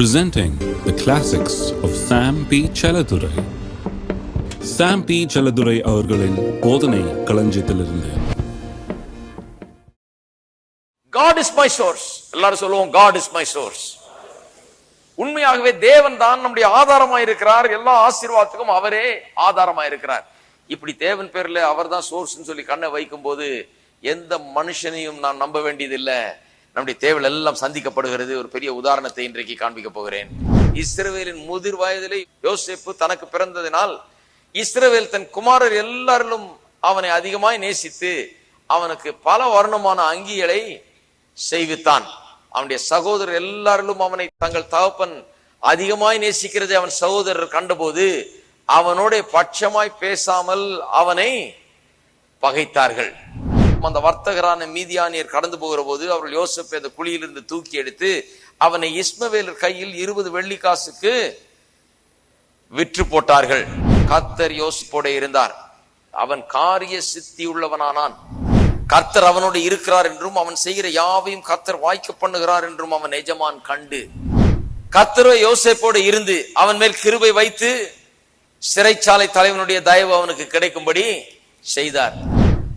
Presenting the classics of Sam P. Chaladurai. Sam P Chelladurai அவர்களின் போதனை களஞ்சியத்திலிருந்து. God is my source. எல்லாரும் சொல்லுவோம் God is my source. உண்மையாகவே தேவன் தான் நம்முடைய ஆதாரமா இருக்கிறார். எல்லா ஆசீர்வாதத்துக்கும் அவரே ஆதாரமா இருக்கிறார். இப்படி தேவன் பேர்ல அவர் தான் சோர்ஸ்னு சொல்லி கண்ணை வைக்கும் போது எந்த மனுஷனையும் நான் நம்ப வேண்டியதில்லை. நம்முடைய தேவைகள் எல்லாம் சந்திக்கப்படுகிறது. ஒரு பெரிய உதாரணத்தை இன்றைக்கு காண்பிக்க போகிறேன். இஸ்ரவேலின் முதிர் வயதிலே யோசேப்பு தனக்கு பிறந்ததினால் இஸ்ரவேல் தன் குமாரர் எல்லாரிலும் அவனை அதிகமாய் நேசித்து அவனுக்கு பல வர்ணமான அங்கிகளை செய்வித்தான். அவனுடைய சகோதரர் எல்லாரிலும் அவனை தங்கள் தகப்பன் அதிகமாய் நேசிக்கிறதை அவன் சகோதரர் கண்டபோது அவனோட பட்சமாய் பேசாமல் அவனை பகைத்தார்கள். அந்த வர்த்தகரான மீதியானியர் கடந்து போகிற போது அவர்கள் யோசப்பை அந்த குழியிலிருந்து தூக்கி எடுத்து அவனை இஸ்மவேலர் கையில் இருபது வெள்ளி காசுக்கு விற்று போட்டார்கள். கத்தர் யோசிப்போட இருந்தார். அவன் காரிய சித்தி உள்ளவனானான். கர்த்தர் அவனோடு இருக்கிறார் என்றும் அவன் செய்கிற யாவையும் கர்த்தர் வாய்க்க பண்ணுகிறார் என்றும் அவன் எஜமான் கண்டு. கர்த்தரோ யோசிப்போடு இருந்து அவன் மேல் கிருபை வைத்து சிறைச்சாலை தலைவனுடைய தயவு அவனுக்கு கிடைக்கும்படி செய்தார்.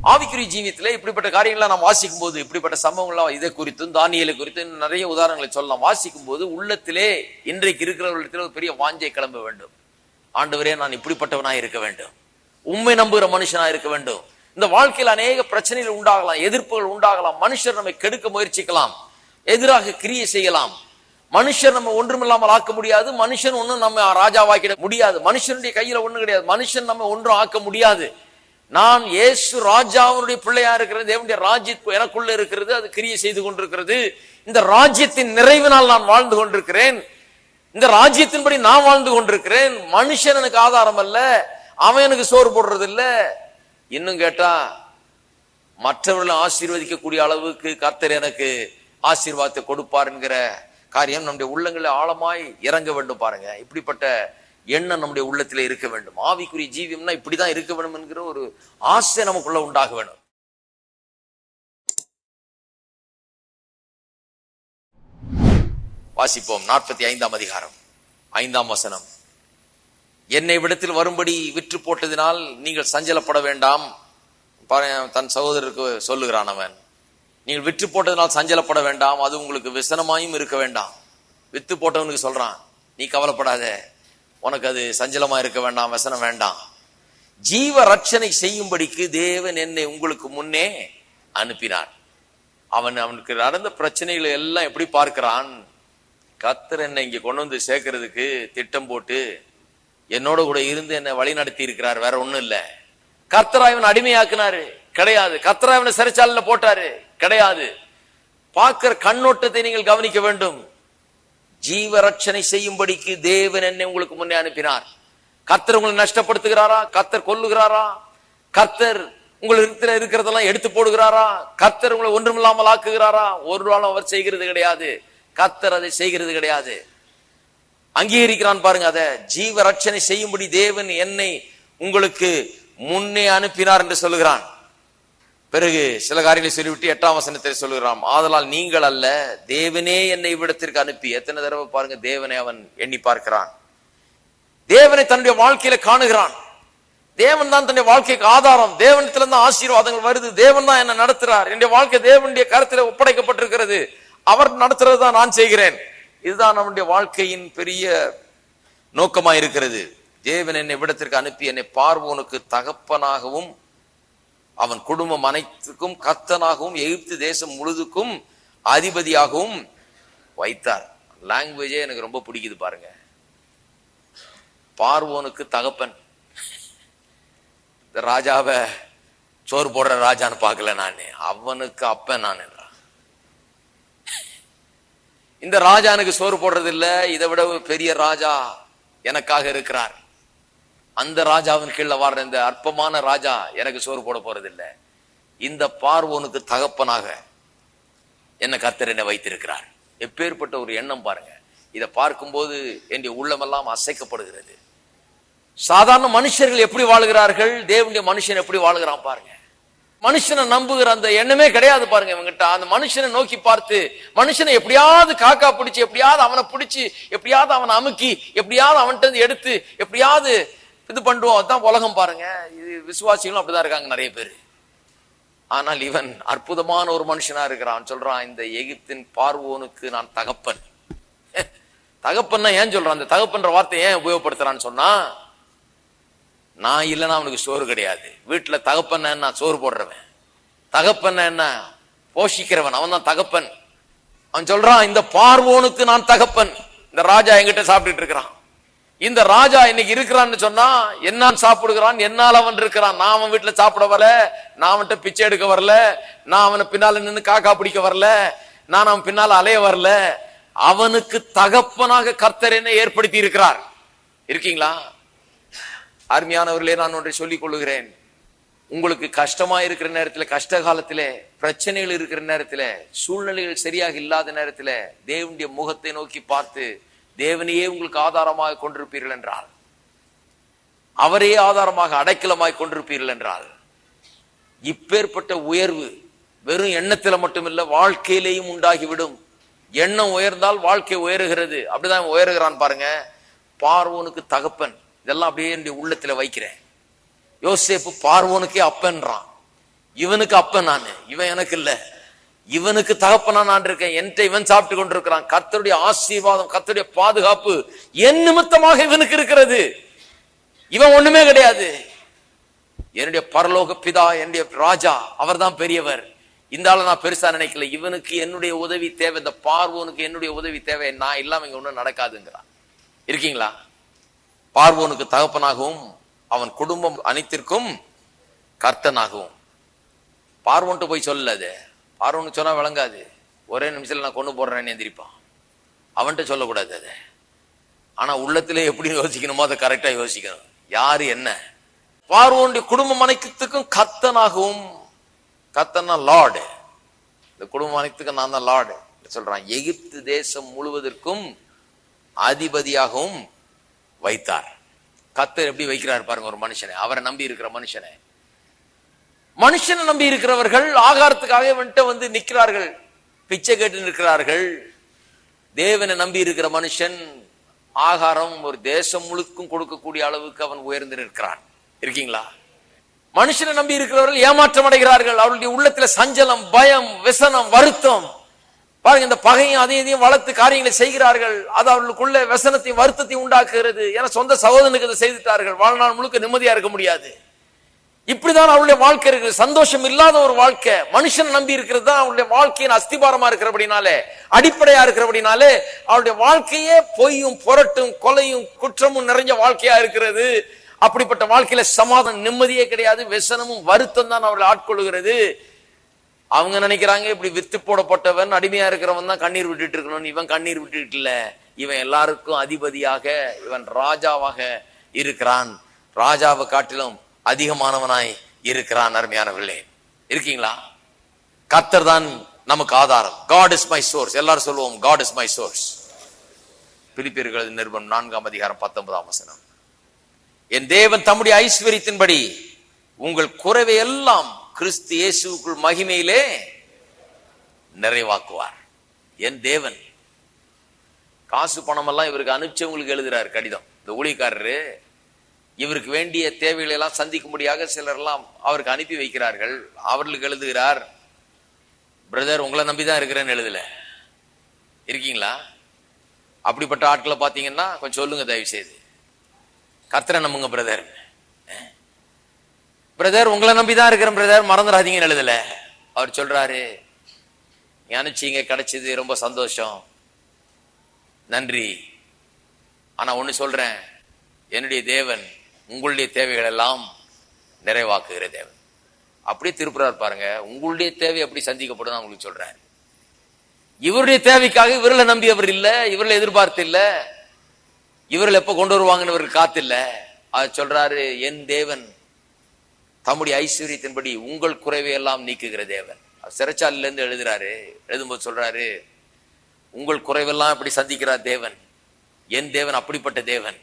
ஆவிக்குரிய ஜீவியத்தில் இப்படிப்பட்ட காரியங்களை நாம் வாசிக்கும் போது இப்படிப்பட்ட சம்பவங்கள்லாம் இதை குறித்தும் தானியலை குறித்தும் நிறைய உதாரணங்களை சொல்லலாம். வாசிக்கும் போது உள்ளத்திலே இன்றைக்கு இருக்கிறவர்களிடத்தில் ஒரு பெரிய வாஞ்சை கிளம்ப வேண்டும். ஆண்டவரே நான் இப்படிப்பட்டவனாக இருக்க வேண்டும். உண்மை நம்புகிற மனுஷனாக இருக்க வேண்டும். இந்த வாழ்க்கையில் அநேக பிரச்சனைகள் உண்டாகலாம் எதிர்ப்புகள் உண்டாகலாம். மனுஷர் நம்மை கெடுக்க முயற்சிக்கலாம். எதிராக கிரியை செய்யலாம். மனுஷர் நம்ம ஒன்றுமில்லாமல் ஆக்க முடியாது. மனுஷன் ஒன்றும் நம்ம ராஜாவாக்கிட முடியாது. மனுஷனுடைய கையில ஒன்றும் கிடையாது. மனுஷன் நம்ம ஒன்றும் ஆக்க முடியாது. நான் இயேசு ராஜாவுடைய பிள்ளையா இருக்கிறது தேவனுடைய ராஜ்யத்து எனக்குள்ள இருக்கிறது அது கிரியை செய்து கொண்டிருக்கிறது. இந்த ராஜ்யத்தின் நிறைவினால் நான் வாழ்ந்து கொண்டிருக்கிறேன். இந்த ராஜ்யத்தின்படி நான் வாழ்ந்து கொண்டிருக்கிறேன். மனுஷன் எனக்கு ஆதாரம் அல்ல அவன் எனக்கு சோறு போடுறது இல்ல இன்னும் கேட்டா மற்றவர்களை ஆசீர்வதிக்கக்கூடிய அளவுக்கு கர்த்தர் எனக்கு ஆசீர்வாதத்தை கொடுப்பார் என்கிற காரியம் நம்முடைய உள்ளங்களை ஆழமாய் இறங்க வேண்டும் பாருங்க. இப்படிப்பட்ட எண்ணம் நம்முடைய உள்ளத்தில் இருக்க வேண்டும். ஆவிக்குரிய ஜீவியம்னா இப்படிதான் இருக்க வேண்டும் என்கிற ஒரு ஆசை நமக்குள்ள உண்டாக வேண்டும். வாசிப்போம் நாற்பத்தி ஐந்தாம் அதிகாரம் ஐந்தாம் வசனம். என்னை விடத்தில் வரும்படி விற்று போட்டதினால் நீங்கள் சஞ்சலப்பட வேண்டாம். தன் சகோதரருக்கு சொல்லுகிறான் அவன். நீங்கள் விற்று போட்டதினால் சஞ்சலப்பட வேண்டாம். அது உங்களுக்கு விசனமாயும் இருக்க வேண்டாம். வித்து போட்டவனுக்கு சொல்றான் நீ கவலைப்படாத. உனக்கு அது சஞ்சலமா இருக்க வேண்டாம் வசனம் வேண்டாம். ஜீவ ரட்சனை செய்யும்படிக்கு தேவன் என்னை உங்களுக்கு முன்னே அனுப்பினார். அவன் அவனுக்கு நடந்த பிரச்சனைகளை எல்லாம் எப்படி பார்க்கிறான்? கத்தர் என்னை இங்க கொண்டு வந்து சேர்க்கறதுக்கு திட்டம் போட்டு என்னோட கூட இருந்து என்னை வழி நடத்தி இருக்கிறார் வேற ஒண்ணும் இல்ல. கர்த்தரா இவன் அடிமையாக்குனாரு. கிடையாது. கர்த்தரா இவனை சிறைச்சாலையில போட்டாரு. கிடையாது. பார்க்கிற கண்ணோட்டத்தை நீங்கள் கவனிக்க வேண்டும். ஜீவ ரட்சனை செய்யும்படிக்கு தேவன் என்னை உங்களுக்கு முன்னே அனுப்பினார். கர்த்தர் உங்களை நஷ்டப்படுத்துகிறாரா? கர்த்தர் கொல்லுகிறாரா? கர்த்தர் உங்கள் இருக்கிறதெல்லாம் எடுத்து போடுகிறாரா? கர்த்தர் உங்களை ஒன்றுமில்லாமல் ஆக்குகிறாரா? ஒரு நாளும் அவர் செய்கிறது கிடையாது. கர்த்தர் அதை செய்கிறது கிடையாது. அங்கீகரிக்கிறான் பாருங்க அதை. ஜீவ ரட்சனை செய்யும்படி தேவன் என்னை உங்களுக்கு முன்னே அனுப்பினார் என்று சொல்லுகிறான். பிறகு சில காரியங்களை சொல்லிவிட்டு எட்டாம் வசனத்தை சொல்லுகிறான் ஆதலால் நீங்கள் அல்ல தேவனே என்னை இவ்விடத்திற்கு அனுப்பி. எத்தனை தடவை பாருங்க தேவனை அவன் எண்ணி பார்க்கிறான். தேவனை தன்னுடைய வாழ்க்கையில காணுகிறான். தேவன் தான் தன்னுடைய வாழ்க்கைக்கு ஆதாரம். தேவனத்துல தான் ஆசீர்வாதங்கள் வருது. தேவன் தான் என்ன நடத்துறார். என்னுடைய வாழ்க்கை தேவனுடைய கருத்துல ஒப்படைக்கப்பட்டிருக்கிறது. அவர் நடத்துறது தான் நான் செய்கிறேன். இதுதான் நம்முடைய வாழ்க்கையின் பெரிய நோக்கமா இருக்கிறது தேவன் என்னை விடத்திற்கு அனுப்பி என்னை பார்வோனுக்கு தகப்பனாகவும் அவன் குடும்பம் அனைத்துக்கும் கத்தனாகவும் எகிப்து தேசம் முழுதுக்கும் அதிபதியாகவும் வைத்தார். லாங்குவேஜே எனக்கு ரொம்ப பிடிக்குது பாருங்க. பார்வோனுக்கு தகப்பன். இந்த ராஜாவை சோறு போடுற ராஜான்னு பார்க்கல நான். அவனுக்கு அப்பன் நான். இந்த ராஜா எனக்கு சோறு போடுறது இதை விட ஒரு பெரிய ராஜா எனக்காக இருக்கிறார். அந்த ராஜாவின் கீழே வாடுற இந்த அற்பமான ராஜா எனக்கு சோறு போட போறது இல்ல இந்த பார்வோனுக்கு தகப்பனாக என்ன கர்த்தர் என்னை வைத்திருக்கிறார். எப்பேற்பட்ட ஒரு எண்ணம் பாருங்க. இதை பார்க்கும்போது என்னுடைய உள்ளமெல்லாம் அசைக்கப்படுகிறது. சாதாரண மனுஷர்கள் எப்படி வாழுகிறார்கள்? தேவனுடைய மனுஷன் எப்படி வாழுகிறான் பாருங்க. மனுஷனை நம்புகிற அந்த எண்ணமே கிடையாது பாருங்க இவங்கிட்ட. அந்த மனுஷனை நோக்கி பார்த்து மனுஷனை எப்படியாவது காக்கா பிடிச்சு எப்படியாவது அவனை பிடிச்சு எப்படியாவது அவனை அமுக்கி எப்படியாவது அவன்கிட்ட எடுத்து எப்படியாவது இது பண்ணுவோம் அதுதான் உலகம் பாருங்க. இது விசுவாசிகளும் அப்படிதான் இருக்காங்க நிறைய பேர். ஆனால் இவன் அற்புதமான ஒரு மனுஷனா இருக்கிறான். சொல்றான் இந்த எகிப்தின் பார்வோனுக்கு நான் தகப்பன். தகப்பன்னா ஏன் சொல்றான்? அந்த தகப்பன்ற வார்த்தை ஏன் உபயோகப்படுத்துறான்னு சொன்னா நான் இல்லைன்னா அவனுக்கு சோறு கிடையாது. வீட்டில் தகப்பன் என்ன? சோறு போடுறவன். தகப்பன் என்ன? போஷிக்கிறவன். அவன் தான் தகப்பன். அவன் சொல்றான் இந்த பார்வோனுக்கு நான் தகப்பன். இந்த ராஜா என்கிட்ட சாப்பிட்டுட்டு இருக்கிறான். இந்த ராஜா இன்னைக்கு இருக்கிறான்னு சொன்னா என்னான் சாப்பிடுகிறான் என்னால் அவன் இருக்கிறான். நான் அவன் வீட்டுல சாப்பிட வரல நான் அவன்கிட்ட பிச்சை எடுக்க வரல நான் அவனை பின்னால நின்று காக்கா பிடிக்க வரல நான் அவன் பின்னால அலைய வரல. அவனுக்கு தகப்பனாக கர்த்தர் என்ன ஏற்படுத்தி இருக்கிறார். இருக்கீங்களா? அருமையானவர்களே நான் ஒன்றை சொல்லிக் கொள்ளுகிறேன். உங்களுக்கு கஷ்டமா இருக்கிற நேரத்தில் கஷ்ட காலத்தில் பிரச்சனைகள் இருக்கிற நேரத்தில் சூழ்நிலைகள் சரியாக இல்லாத நேரத்தில் தேவனுடைய முகத்தை நோக்கி பார்த்து தேவனையே உங்களுக்கு ஆதாரமாக கொண்டிருப்பீர்கள் என்றால் அவரே ஆதாரமாக அடைக்கலமாய் கொண்டிருப்பீர்கள் என்றால் இப்பேற்பட்ட உயர்வு வெறும் எண்ணத்தில் மட்டுமில்ல வாழ்க்கையிலேயும் உண்டாகிவிடும். எண்ணம் உயர்ந்தால் வாழ்க்கை உயருகிறது. அப்படிதான் உயருகிறான் பாருங்க. பார்வோனுக்கு தகப்பன். இதெல்லாம் அப்படியே என்னுடைய உள்ளத்துல வைக்கிறேன். யோசேப்பு பார்வோனுக்கே அப்பன்றான். இவனுக்கு அப்பன் நான். இவன் எனக்கு இல்லை. இவனுக்கு தகப்பனா நான் இருக்கேன் என்கிட்ட இவன் சாப்பிட்டு கொண்டிருக்கிறான். கர்த்தருடைய ஆசீர்வாதம் கத்தருடைய பாதுகாப்பு என் நிமித்தமாக இவனுக்கு இருக்கிறது. இவன் ஒண்ணுமே கிடையாது. என்னுடைய பரலோக பிதா என்னுடைய ராஜா அவர்தான் பெரியவர். இந்த ஆளை நான் பெருசா நினைக்கல. இவனுக்கு என்னுடைய உதவி தேவை இந்த பார்வோனுக்கு என்னுடைய உதவி தேவை. நான் இல்லாம இங்க ஒண்ணும் நடக்காதுங்கிறான். இருக்கீங்களா? பார்வோனுக்கு தகப்பனாகவும் அவன் குடும்பம் அனைத்திற்கும் கர்த்தனாகவும். பார்வோன்ட்டு போய் சொல்லல அது. ஆரோன்னு சொன்னால் விளங்காது. ஒரே நிமிஷத்தில் நான் கொண்டு போடுறேன்னு எந்திரிப்பான். அவன்கிட்ட சொல்லக்கூடாது அதை. ஆனால் உள்ளத்தில் எப்படி யோசிக்கணுமோ அதை கரெக்டாக யோசிக்கணும். யார் என்ன? பார்வோனுடைய குடும்பம் அனைத்துக்கும் கத்தனாகவும் கத்தனா லார்டு. இந்த குடும்பம் அனைத்துக்கும் நான் தான் லார்டு சொல்றான். எகிப்து தேசம் முழுவதற்கும் அதிபதியாகவும் வைத்தார். கத்தர் எப்படி வைக்கிறார் பாருங்க ஒரு மனுஷனை. அவரை நம்பி இருக்கிற மனுஷனை. மனுஷனை நம்பி இருக்கிறவர்கள் ஆகாரத்துக்காக வந்துட்டு வந்து நிற்கிறார்கள் பிச்சை கேட்டு நிற்கிறார்கள். தேவனை நம்பி இருக்கிற மனுஷன் ஆகாரம் ஒரு தேசம் முழுக்கும் கொடுக்கக்கூடிய அளவுக்கு அவன் உயர்ந்து நிற்கிறான். இருக்கீங்களா? மனுஷனை நம்பி இருக்கிறவர்கள் ஏமாற்றம் அடைகிறார்கள். அவருடைய உள்ளத்துல சஞ்சலம் பயம் விசனம் வருத்தம். பாருங்க இந்த பகையும் அதையும் இதையும் வளர்த்து காரியங்களை செய்கிறார்கள். அது அவர்களுக்குள்ள விசனத்தையும் வருத்தத்தையும் உண்டாக்குகிறது. ஏன்னா சொந்த சகோதரனுக்கு இதை செய்துட்டார்கள். வாழ்நாள் முழுக்க நிம்மதியா இருக்க முடியாது. இப்படிதான் அவளுடைய வாழ்க்கை இருக்குது. சந்தோஷம் இல்லாத ஒரு வாழ்க்கை. மனுஷன் நம்பி இருக்கிறது தான் அவளுடைய வாழ்க்கையின் அஸ்திபாரமா இருக்கிறபடினாலே அடிப்படையா இருக்கிறபடினாலே அவளுடைய வாழ்க்கையே பொய்யும் புரட்டும் கொலையும் குற்றமும் நிறைஞ்ச வாழ்க்கையா இருக்கிறது. அப்படிப்பட்ட வாழ்க்கையில சமாதானம் நிம்மதியே கிடையாது. வெசனமும் வருத்தம் தான் அவளை ஆட்கொள்கிறது அவங்க நினைக்கிறாங்க இப்படி வித்து போடப்பட்டவன் அடிமையா இருக்கிறவன் தான் கண்ணீர் விட்டுட்டு இருக்கணும் இவன் கண்ணீர் விட்டுட்டு இல்ல. இவன் எல்லாருக்கும் அதிபதியாக இவன் ராஜாவாக இருக்கிறான். ராஜாவை காட்டிலும் அதிகமானவனாய் இருக்கிறான் அருமையானவர்களே. இருக்கீங்களா? கத்தர் தான் நமக்கு ஆதாரம். காட் இஸ் மை சோர்ஸ் எல்லாரும் சொல்லுவோம் காட் இஸ் மை சோர்ஸ் பிலிப்பியர்களது நிருபம் நான்காம் அதிகாரம் பத்தொன்பதாம் வசனம். என் தேவன் தம்முடைய ஐஸ்வர்யத்தின்படி உங்கள் குறைவை எல்லாம் கிறிஸ்து இயேசுக்குள் மகிமையிலே நிறைவாக்குவார். என் தேவன். காசு பணம் எல்லாம் இவருக்கு அனுப்பிச்சவங்களுக்கு எழுதுறாரு கடிதம். இந்த ஊழியக்காரரு இவருக்கு வேண்டிய தேவைகளை எல்லாம் சந்திக்கும்படியாக சிலர் எல்லாம் அவருக்கு அனுப்பி வைக்கிறார்கள். அவர்களுக்கு எழுதுகிறார் பிரதர் உங்களை நம்பி தான் இருக்கிறேன்னு எழுதல. இருக்கீங்களா? அப்படிப்பட்ட ஆட்களை பார்த்தீங்கன்னா கொஞ்சம் சொல்லுங்க தயவு செய்து கர்த்தரை நம்புங்க பிரதர் பிரதர் உங்களை நம்பி தான் இருக்கிறேன் பிரதர் மறந்துடாதீங்கன்னு எழுதல. அவர் சொல்றாரு நினைச்சிங்க கிடைச்சது ரொம்ப சந்தோஷம். நன்றி. ஆனா ஒன்று சொல்றேன். என்னுடைய தேவன் உங்களுடைய தேவைகள் எல்லாம் நிறைவாக்குகிற தேவன். அப்படியே திருப்புறார் பாருங்க. உங்களுடைய தேவை எப்படி சந்திக்கப்படும் உங்களுக்கு சொல்றேன். இவருடைய தேவைக்காக இவர்களை நம்பியவர் இல்லை இவர்களை எதிர்பார்த்து இல்லை இவர்கள் எப்போ கொண்டு வருவாங்கன்னு இவர்கள் காத்தில்ல. அது சொல்றாரு என் தேவன் தம்முடைய ஐஸ்வர்யத்தின்படி உங்கள் குறைவை எல்லாம் நீக்குகிற தேவன். அவர் எழுதுறாரு. எழுதும்போது சொல்றாரு உங்கள் குறைவெல்லாம் எப்படி சந்திக்கிறார் தேவன்? என் தேவன் அப்படிப்பட்ட தேவன்.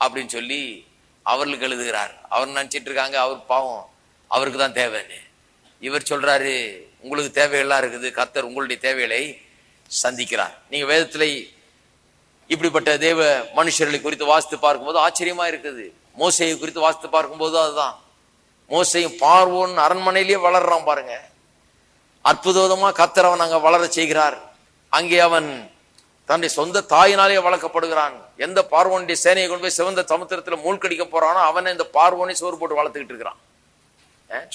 அப்படின்னு சொல்லி அவர்களுக்கு எழுதுகிறார். அவர் நினச்சிட்டு இருக்காங்க அவர் பாவம். அவருக்கு தான் தேவைன்னு. இவர் சொல்றாரு உங்களுக்கு தேவையெல்லாம் இருக்குது. கர்த்தர் உங்களுடைய தேவைகளை சந்திக்கிறார். நீங்க வேதத்தில் இப்படிப்பட்ட தேவ மனுஷர்களை குறித்து வாசித்து பார்க்கும்போது ஆச்சரியமா இருக்குது. மோசையை குறித்து வாசித்து பார்க்கும்போது அதுதான். மோசையும் பார்வோன் அரண்மனையிலேயே வளர்றான் பாருங்க. அற்புதமா கத்தர் அவன் அங்க வளர செய்கிறார். அங்கே அவன் தன்னுடைய சொந்த தாயினாலே வளர்க்கப்படுகிறான். எந்த பார்வோனுடைய சேனையை கொண்டு போய் சிவந்த சமுத்திரத்தில் மூழ்கடிக்க போறானோ அவனை இந்த பார்வோனை சோறு போட்டு வளர்த்துக்கிட்டு இருக்கிறான்.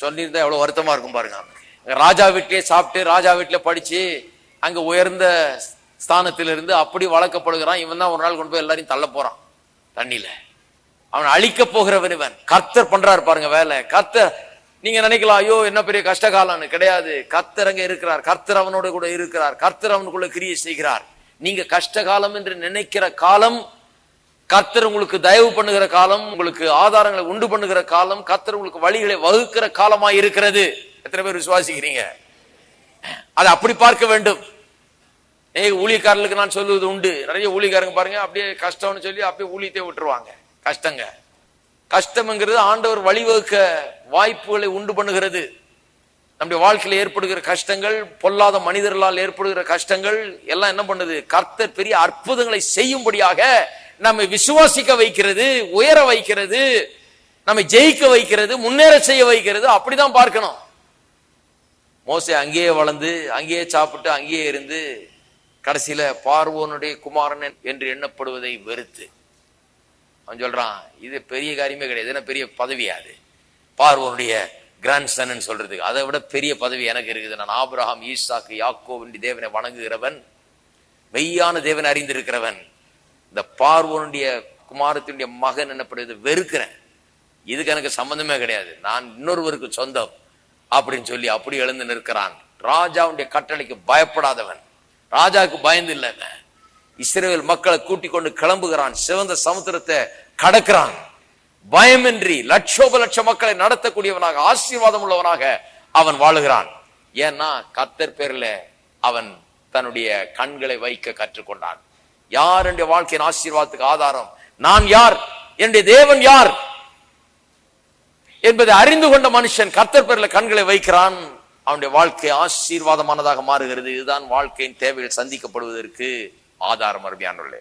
சொல்லியிருந்தா எவ்வளவு வருத்தமா இருக்கும் பாருங்க. ராஜா வீட்டிலே சாப்பிட்டு ராஜா வீட்டில் படிச்சு அங்க உயர்ந்த ஸ்தானத்தில் இருந்து அப்படி வளர்க்கப்படுகிறான். இவன் தான் ஒரு நாள் கொண்டு போய் எல்லாரையும் தள்ள போறான் தண்ணியில. அவன் அழிக்க போகிறவன் இவன். கர்த்தர் பண்றாரு பாருங்க வேலை. கர்த்தர் நீங்க நினைக்கலாம் ஐயோ என்ன பெரிய கஷ்ட காலம்னு கிடையாது. கர்த்தர் அங்க இருக்கிறார். கர்த்தர் அவனோட கூட இருக்கிறார். கர்த்தர் அவனுக்குள்ள கிரியை செய்கிறார். நீங்க கஷ்ட காலம் என்று நினைக்கிற காலம் கர்த்தர் உங்களுக்கு தயவு பண்ணுகிற காலம் உங்களுக்கு ஆதாரங்களை உண்டு பண்ணுகிற காலம் கர்த்தர் உங்களுக்கு வழிகளை வகுக்கிற காலமாய் இருக்கிறது. எத்தனை பேர் விசுவாசிக்கிறீங்க? அதை அப்படி பார்க்க வேண்டும். ஏ ஊழியக்காரர்களுக்கு நான் சொல்லுவது உண்டு. நிறைய ஊழியக்காரங்க பாருங்க அப்படியே கஷ்டம்னு சொல்லி அப்படியே ஊழியத்தை விட்டுருவாங்க. கஷ்டங்க. கஷ்டம்ங்கிறது ஆண்டவர் வழிவகுக்க வாய்ப்புகளை உண்டு பண்ணுகிறது. நம்முடைய வாழ்க்கையில் ஏற்படுகிற கஷ்டங்கள் பொல்லாத மனிதர்களால் ஏற்படுகிற கஷ்டங்கள் எல்லாம் என்ன பண்ணுது? கர்த்தர் பெரிய அற்புதங்களை செய்யும்படியாக நம்மை விசுவாசிக்க வைக்கிறது உயர வைக்கிறது நம்மை ஜெயிக்க வைக்கிறது முன்னேற செய்ய வைக்கிறது அப்படிதான் பார்க்கணும். மோசை அங்கேயே வளர்ந்து அங்கேயே சாப்பிட்டு அங்கேயே இருந்து கடைசியில பார்வோனுடைய குமாரன் என்று எண்ணப்படுவதை வெறுத்து. அவன் சொல்றான் இது பெரிய காரியமே கிடையாது என்ன பெரிய பதவியாது பார்வோனுடைய கிராண்ட் சன் சொல்றதுக்கு. அதை விட பெரிய பதவி எனக்கு இருக்குது. நான் ஆபிரகாம் ஈசாக்கு யாக்கோவின் தேவனை வணங்குகிறவன் மெய்யான தேவனை அறிந்திருக்கிறவன் இந்த பார்வனுடைய குமாரத்தினுடைய மகன் என்னப்படுவது வெறுக்கிறேன். இதுக்கு எனக்கு சம்பந்தமே கிடையாது. நான் இன்னொருவருக்கு சொந்தம் அப்படின்னு சொல்லி அப்படி எழுந்து நிற்கிறான். ராஜாவுடைய கட்டளைக்கு பயப்படாதவன். ராஜாவுக்கு பயந்து இல்லைங்க இஸ்ரேல் மக்களை கூட்டிக் கொண்டு கிளம்புகிறான். சிவந்த சமுத்திரத்தை கடக்கிறான். பயமின்றி லட்சோப லட்ச மக்களை நடத்தக்கூடியவனாக ஆசீர்வாதம் உள்ளவனாக அவன் வாழுகிறான். ஏன்னா கத்தர் பேர்ல அவன் தன்னுடைய கண்களை வைக்க கற்றுக்கொண்டான். யார் என்னுடைய வாழ்க்கையின் ஆசீர்வாதத்துக்கு ஆதாரம்? நான் யார்? என்னுடைய தேவன் யார்? என்பதை அறிந்து கொண்ட மனுஷன் கர்த்தர் பேர்ல கண்களை வைக்கிறான். அவனுடைய வாழ்க்கை ஆசீர்வாதமானதாக மாறுகிறது. இதுதான் வாழ்க்கையின் தேவைகள் சந்திக்கப்படுவதற்கு ஆதாரம் அருமையானுள்ளே